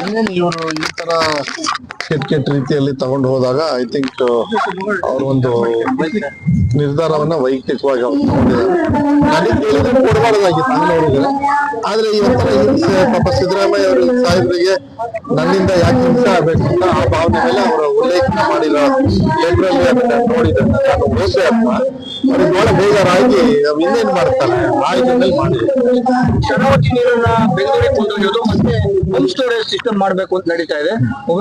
Minimum ಇವರು ಈ ತರ ಕೆಟ್ಟ ಕೆಟ್ಟ ರೀತಿಯಲ್ಲಿ ತಗೊಂಡು ಹೋದಾಗ ಐ ಥಿಂಕ್ ಅವ್ರ ಒಂದು ನಿರ್ಧಾರವನ್ನ ವೈಯಕ್ತಿಕವಾಗಿ ಅವ್ರು ಕೊಡಬಾರ್ದಾಗಿತ್ತು ಆದ್ರೆ ಹಿಂಸೆ ಪಾಪ ಸಿದ್ದರಾಮಯ್ಯ ಅವರು ಸಾಹೇಬರಿಗೆ ನನ್ನಿಂದ ಯಾಕೆ ಹಿಂಸೆ ಆಗ್ಬೇಕು ಅಂತ ಆ ಭಾವನೆ ಮೇಲೆ ಅವರ ಉಲ್ಲೇಖ ಮಾಡಿಲ್ಲ ನೋಡಿದ್ರೆ ನಾನು ಓದ್ದೆ ಅಪ್ಪ ಅವ್ರಿಗೆ ಅವ್ ಇನ್ನೇನ್ ಮಾಡ್ತಾರೆ? ಮೇಲೆ ಮಾಡಿ. ಶರಾವತಿ ನೀರನ್ನ ಬೆಂಗಳೂರಿಗೆ ಕೊಂಡೊಯ್ಯೋದು ಮತ್ತೆ ಹೋಮ್ ಸ್ಟೋರೇಜ್ ಸಿಸ್ಟಮ್ ಮಾಡ್ಬೇಕು ಅಂತ ನಡೀತಾ ಇದೆ.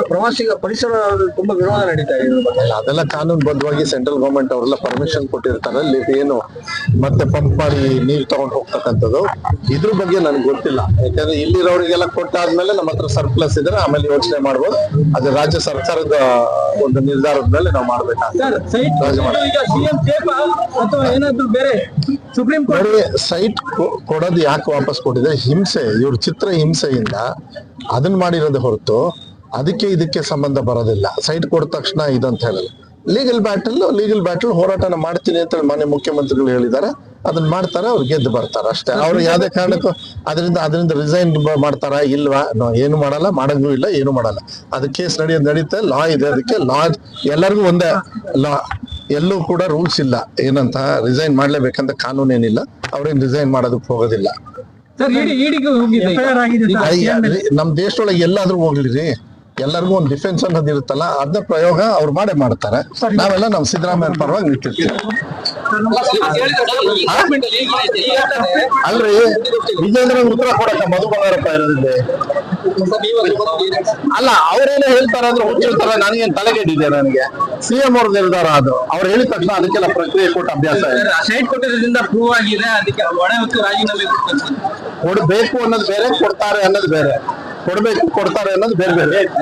ಪ್ರವಾಸಿಗ ಪರಿಸರ ತುಂಬಾ ವಿರೋಧ ನಡೀತಾ ಇದೆ. ಅದೆಲ್ಲ ಕಾನೂನು ಬದ್ಧವಾಗಿ ಸೆಂಟ್ರಲ್ ಗವರ್ಮೆಂಟ್ ಅವರೆಲ್ಲ ಪರ್ಮಿಷನ್ ಕೊಟ್ಟಿರ್ತಾರೆ. ಅಲ್ಲಿ ಏನು ಮತ್ತೆ ಪಂಪ್ ಮಾಡಿ ನೀರ್ ತಗೊಂಡ್ ಹೋಗ್ತಕ್ಕಂಥದ್ದು. ಇದ್ರ ಬಗ್ಗೆ ನನ್ಗೆ ಗೊತ್ತಿಲ್ಲ. ಯಾಕಂದ್ರೆ ಇಲ್ಲಿರೋರಿಗೆಲ್ಲ ಕೊಟ್ಟಾದ್ಮೇಲೆ ನಮ್ಮ ಹತ್ರ ಸರ್ಪ್ಲಸ್ ಇದ್ರೆ ಆಮೇಲೆ ಯೋಚನೆ ಮಾಡ್ಬೋದು. ಅದು ರಾಜ್ಯ ಸರ್ಕಾರದ ಒಂದು ನಿರ್ಧಾರದ ಮೇಲೆ ನಾವು ಮಾಡ್ಬೇಕಾಗ್ತದೆ ಸುಪ್ರೀಂ ಕೋರ್ಟ್? ಸೈಟ್ ಕೊಡೋದು ಯಾಕೆ ವಾಪಸ್ ಕೊಟ್ಟಿದೆ? ಹಿಂಸೆ ಇವ್ರ ಚಿತ್ರ ಹಿಂಸೆಯಿಂದ ಅದನ್ನ ಮಾಡಿರೋದು ಹೊರತು ಅದಕ್ಕೆ ಇದಕ್ಕೆ ಸಂಬಂಧ ಬರೋದಿಲ್ಲ ಸೈಟ್ ಕೊಟ್ಟ ತಕ್ಷಣ ಇದಂತ ಹೇಳಲ್ಲ ಲೀಗಲ್ ಬ್ಯಾಟಲ್ ಲೀಗಲ್ ಬ್ಯಾಟಲ್ ಹೋರಾಟನ ಮಾಡ್ತೀನಿ ಅಂತ ಮಾನ್ಯ ಮುಖ್ಯಮಂತ್ರಿಗಳು ಹೇಳಿದ್ದಾರೆ ಅದನ್ನ ಮಾಡ್ತಾರೆ ಅವ್ರು ಗೆದ್ದು ಬರ್ತಾರೆ ಅಷ್ಟೇ ಅವ್ರು ಯಾವ್ದೇ ಕಾರಣಕ್ಕೂ ಅದರಿಂದ ಅದರಿಂದ ರಿಸೈನ್ ಮಾಡ್ತಾರ ಇಲ್ವಾ ಏನು ಮಾಡಲ್ಲ ಮಾಡಂಗೂ ಇಲ್ಲ ಏನು ಮಾಡಲ್ಲ ಅದು ಕೇಸ್ ನಡೆಯೋದು ನಡೀತೆ ಲಾ ಇದೆ ಅದಕ್ಕೆ ಲಾ ಎಲ್ಲರಿಗೂ ಒಂದೇ ಲಾ ಎಲ್ಲೂ ಕೂಡ ರೂಲ್ಸ್ ಇಲ್ಲ ಏನಂತ ರಿಸೈನ್ ಮಾಡ್ಲೇಬೇಕಂತ ಕಾನೂನು ಏನಿಲ್ಲ ಅವ್ರೇನ್ ರಿಸೈನ್ ಮಾಡೋದಕ್ಕೆ ಹೋಗೋದಿಲ್ಲ ನಮ್ ದೇಶದೊಳಗೆ ಎಲ್ಲಾದ್ರೂ ಹೋಗ್ಲಿ ರೀ ಎಲ್ಲರಿಗೂ ಒಂದು ಡಿಫೆನ್ಸ್ ಅನ್ನೋದು ಇರುತ್ತಲ್ಲ ಅದನ್ನ ಪ್ರಯೋಗ ಅವ್ರು ಮಾಡೇ ಮಾಡ್ತಾರೆ. ನಾವೆಲ್ಲ ನಮ್ಮ ಸಿದ್ದರಾಮಯ್ಯ ಪರವಾಗಿ ನಿಂತಿರ್ತೀವಿ. ಅಲ್ರಿ ವಿಜೇಂದ್ರ ಉತ್ತರ ಕೊಡಕ ಮಧು ಬಂಗಾರಪ್ಪ ಇರೋದಿದೆ. ಅಲ್ಲ ಅವ್ರೇನೋ ಹೇಳ್ತಾರೆ ಅಂದ್ರೆ ಹುಚ್ಚಿರ್ತಾರೆ ನನಗೇನು ತಲೆಗೆಡಿದೆ ನನಗೆ. ಸಿಎಂ ಅವ್ರ ನಿರ್ಧಾರ ಅದು. ಅವ್ರು ಹೇಳಿದ ತಕ್ಷಣ ಅದಕ್ಕೆಲ್ಲ ಪ್ರಕ್ರಿಯೆ ಕೊಟ್ಟು ಅಭ್ಯಾಸ ಇದೆ ಸೈಟ್ ಕೊಟ್ಟಿರೋದ್ರಿಂದ ಪ್ರೂವ್ ಆಗಿದೆ ಅದಕ್ಕೆ ಹೊಣೆ ಹೊತ್ತು ರಾಜೀನಾಮೆ ಕೊಡ್ಬೇಕು ಅನ್ನೋದು ಬೇರೆ ಕೊಡ್ತಾರೆ ಅನ್ನೋದು ಬೇರೆ. ಕೊಡ್ಬೇಕು ಕೊಡ್ತಾರೆ ಅನ್ನೋದು ಬೇರೆ ಬೇರೆ.